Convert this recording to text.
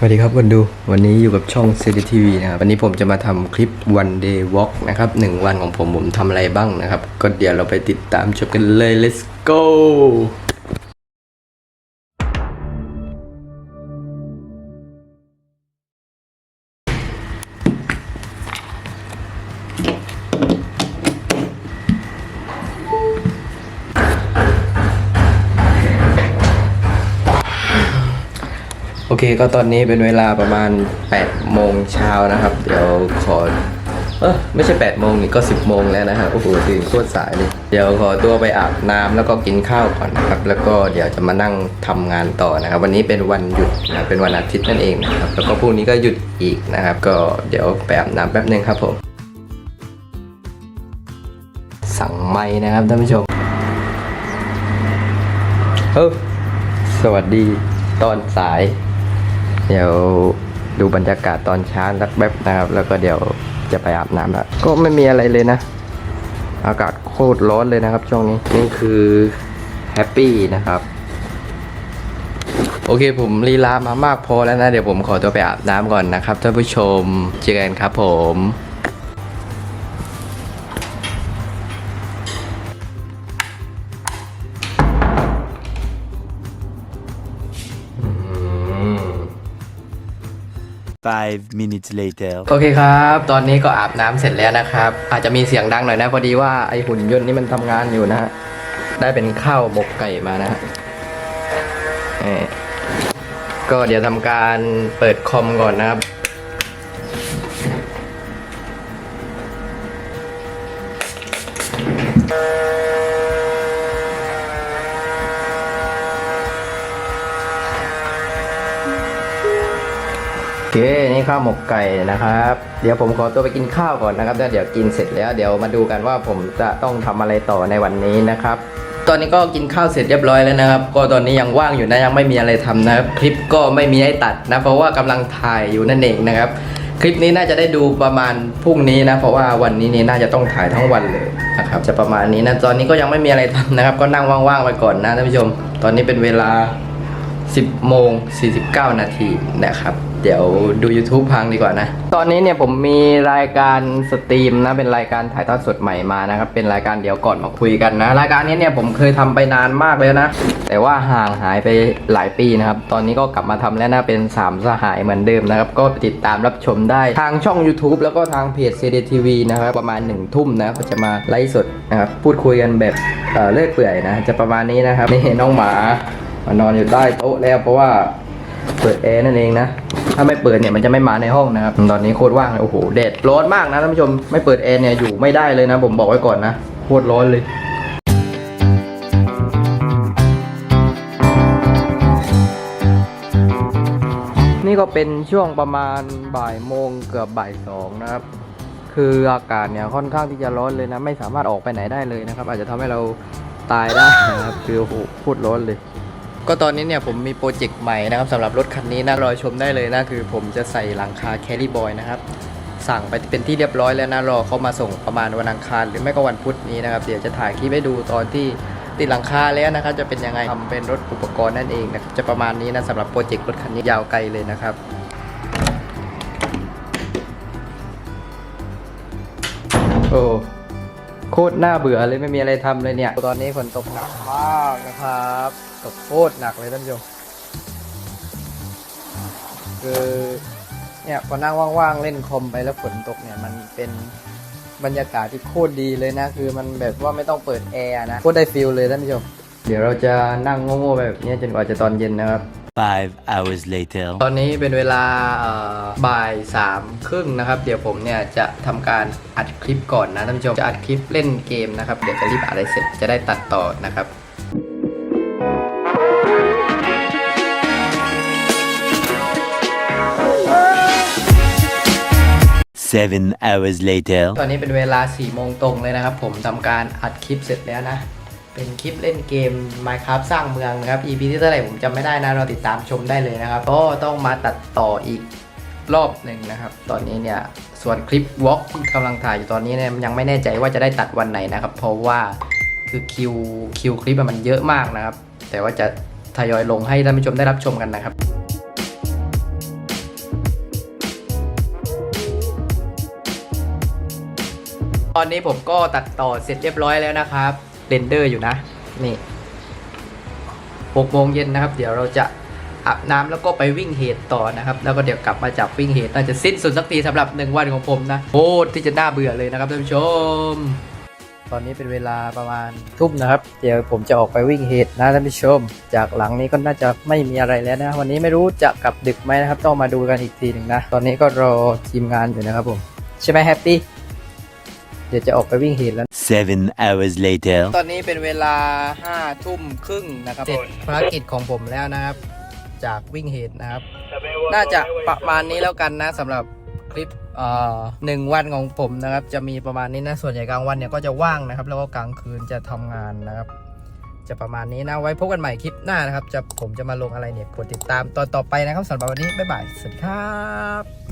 สวัสดีครับคนดูวันนี้อยู่กับช่อง c d TV นะครับวันนี้ผมจะมาทำคลิป one day walk นะครับหนึ่งวันของผมผมทำอะไรบ้างนะครับ ก็เดี๋ยวเราไปติดตามชมกันเลย let's go เคก็ตอนนี้เป็นเวลาประมาณ8โมงเช้านะครับ เดี๋ยวขอเออไม่ใช่8โมงนี่ก็ 10โมงแล้วนะครับโอ้โหตื่นโคตรสายเลยเดี๋ยวขอตัวไปอาบน้ำแล้วก็กินข้าวก่อนนะครับ แล้วก็เดี๋ยวจะมานั่งทำงานต่อนะครับ วันนี้เป็นวันหยุดนะเป็นวันอาทิตย์นั่นเองนะครับแล้วก็พรุ่งนี้ก็หยุดอีกนะครับ ก็เดี๋ยวไปอาบน้ำแป๊บนึงครับผม สั่งไม้นะครับท่านผู้ชมเออสวัสดีตอนสาย เดี๋ยวดูบรรยากาศตอนเช้าสักแป๊บนะครับ แล้วก็เดี๋ยวจะไปอาบน้ำแล้วก็ไม่มีอะไรเลยนะ อากาศโคตรร้อนเลยนะครับช่วงนี้ นี่คือแฮปปี้นะครับโอเคผมลีลามามากพอแล้วนะ เดี๋ยวผมขอตัวไปอาบน้ำก่อนนะครับท่านผู้ชมเจอกันครับผม Five minutes later. โอเคครับ ตอนนี้ก็อาบน้ำเสร็จแล้วนะครับ อาจจะมีเสียงดังหน่อยนะพอดีว่าไอหุ่นยนต์นี่มันทำงานอยู่นะฮะ ได้เป็นข้าวหมกไก่มานะฮะเอ่อก็เดี๋ยวทำการเปิดคอมก่อนนะครับโอ เคนี่ข้าวหมกไก่นะครับ เดี๋ยวผมขอตัวไปกินข้าวก่อนนะครับแล้วเดี๋ยวกินเสร็จแล้วเดี๋ยวมาดูกันว่าผมจะต้องทำอะไรต่อในวันนี้นะครับ ตอนนี้ก็กินข้าวเสร็จเรียบร้อยแล้วนะครับ ก็ตอนนี้ยังว่างอยู่นะยังไม่มีอะไรทำนะครับ คลิปก็ไม่มีให้ตัดนะ เพราะว่ากำลังถ่ายอยู่นั่นเองนะครับ คลิปนี้น่าจะได้ดูประมาณพรุ่งนี้นะ เพราะว่าวันนี้นี่น่าจะต้องถ่ายทั้งวันเลยนะครับจะประมาณนี้นะตอนนี้ก็ยังไม่มีอะไรทำนะครับ ก็นั่งว่างๆไปก่อนนะท่านผู้ชม ตอนนี้เป็นเวลา 10โมง49 นาทีนะครับ เดี๋ยวดู YouTube พังดีกว่านะ ตอนนี้เนี่ยผมมีรายการสตรีมนะ เป็นรายการถ่ายทอดสดใหม่มานะครับ เป็นรายการเดี๋ยวก่อนมาคุยกันนะ รายการนี้เนี่ยผมเคยทำไปนานมากเลยนะ แต่ว่าห่างหายไปหลายปีนะครับ ตอนนี้ก็กลับมาทำแล้วนะเป็นสามสหายเหมือนเดิมนะครับ ก็ติดตามรับชมได้ทางช่อง YouTube แล้วก็ทางเพจ CDTV นะครับ ประมาณ1ทุ่มนะก็จะมาไลฟ์สดนะครับ พูดคุยกันแบบเอ่อเลื่อยเปื่อยนะ จะประมาณนี้นะครับ นี่น้องหมามานอนอยู่ใต้โต๊ะแล้วเพราะว่าเปิดแอร์นั่นเองนะ ถ้าไม่เปิดเนี่ยมันจะไม่มาในห้องนะครับ ตอนนี้โคตรว่างเลยโอ้โหแดดร้อนมากนะท่านผู้ชม ไม่เปิดแอร์เนี่ยอยู่ไม่ได้เลยนะ ผมบอกไว้ก่อนนะ โคตรร้อนเลยนี่ก็เป็นช่วงประมาณบ่ายโมงเกือบบ่ายสองนะครับ คืออากาศเนี่ยค่อนข้างที่จะร้อนเลยนะ ไม่สามารถออกไปไหนได้เลยนะครับ อาจจะทำให้เราตายได้นะครับคือโอ้โหพูดร้อนเลย ก็ตอนนี้เนี่ยผมมีโปรเจกต์ใหม่นะครับสำหรับรถคันนี้นะรอชมได้เลยนะคือผมจะใส่หลังคาแครี่บอยนะครับสั่งไปเป็นที่เรียบร้อยแล้วนะรอเขามาส่งประมาณวันอังคาร หรือไม่ก็วันพุธนี้นะครับเดี๋ยวจะถ่ายคลิปให้ดูตอนที่ติดหลังคาแล้วนะครับจะเป็นยังไงทำเป็นรถอุปกรณ์นั่นเองนะครับจะประมาณนี้นะสำหรับโปรเจกต์รถคันนี้ยาวไกลเลยนะครับโอ้ โคตรน่าเบื่อเลยไม่มีอะไรทำเลยเนี่ย ตอนนี้ฝนตกหนักมากนะครับตกโคตรหนักเลยท่านผู้ชมคือเนี่ยพอนั่งว่างๆเล่นคอมไปแล้วฝนตกเนี่ยมันเป็นบรรยากาศที่โคตรดีเลยนะ คือมันแบบว่าไม่ต้องเปิดแอร์นะโคตรได้ฟิลเลยท่านผู้ชมเดี๋ยวเราจะนั่งโง่ๆแบบนี้จนกว่าจะตอนเย็นนะครับ Five hours later. ตอนนี้เป็นเวลาเอ่อบ่ายสามครึ่งนะครับ เดี๋ยวผมเนี่ยจะทำการอัดคลิปก่อนนะท่านผู้ชม จะอัดคลิปเล่นเกมนะครับ เดี๋ยวจะรีบอัดอะไรเสร็จจะได้ตัดต่อนะครับ Seven hours later. ตอนนี้เป็นเวลา4ี่โมงตรงเลยนะครับ ผมทำการอัดคลิปเสร็จแล้วนะ เป็นคลิปเล่นเกม Minecraft สร้างเมืองนะครับ EP ที่เท่าไหร่ผมจำไม่ได้นะเราติดตามชมได้เลยนะครับก็ต้องมาตัดต่ออีกรอบหนึ่งนะครับ ตอนนี้เนี่ยส่วนคลิปวอล์กกำลังถ่ายอยู่ตอนนี้เนี่ยยังไม่แน่ใจว่าจะได้ตัดวันไหนนะครับ เพราะว่าคือคิวคิวคลิปมันเยอะมากนะครับ แต่ว่าจะทยอยลงให้ท่านผู้ชมได้รับชมกันนะครับตอนนี้ผมก็ตัดต่อเสร็จเรียบร้อยแล้วนะครับ เรนเดอร์อยู่นะ นี่หกโมงเย็นนะครับ เดี๋ยวเราจะอาบน้ำแล้วก็ไปวิ่งเหตุต่อนะครับ แล้วก็เดี๋ยวกลับมาจับวิ่งเหตุน่าจะสิ้นสุดสักทีสำหรับหนึ่งวันของผมนะโคตรที่จะน่าเบื่อเลยนะครับท่านผู้ชม ตอนนี้เป็นเวลาประมาณทุ่มนะครับ เดี๋ยวผมจะออกไปวิ่งเหตุนะท่านผู้ชม จากหลังนี้ก็น่าจะไม่มีอะไรแล้วนะ วันนี้ไม่รู้จะกลับดึกไหมนะครับ ต้องมาดูกันอีกทีหนึ่งนะ ตอนนี้ก็รอทีมงานอยู่นะครับผม ใช่ไหมแฮปปี้ เดี๋ยวจะออกไปวิ่งเหตุแล้ว Seven hours later. ตอนนี้เป็นเวลาห้าทุ่มครึ่งนะครับเสร็จภารกิจของผมแล้วนะครับ จากวิ่งเหตุนะครับ น่าจะประมาณนี้แล้วกันนะสำหรับคลิปเอ่อหนึ่งวันของผมนะครับ จะมีประมาณนี้นะ ส่วนใหญ่กลางวันเนี่ยก็จะว่างนะครับ แล้วก็กลางคืนจะทำงานนะครับ จะประมาณนี้นะ ไว้พบกันใหม่คลิปหน้านะครับ จะผมจะมาลงอะไรเนี่ยกดติดตามตอนต่อไปนะครับสำหรับวันนี้ บ๊ายบาย สวัสดีครับ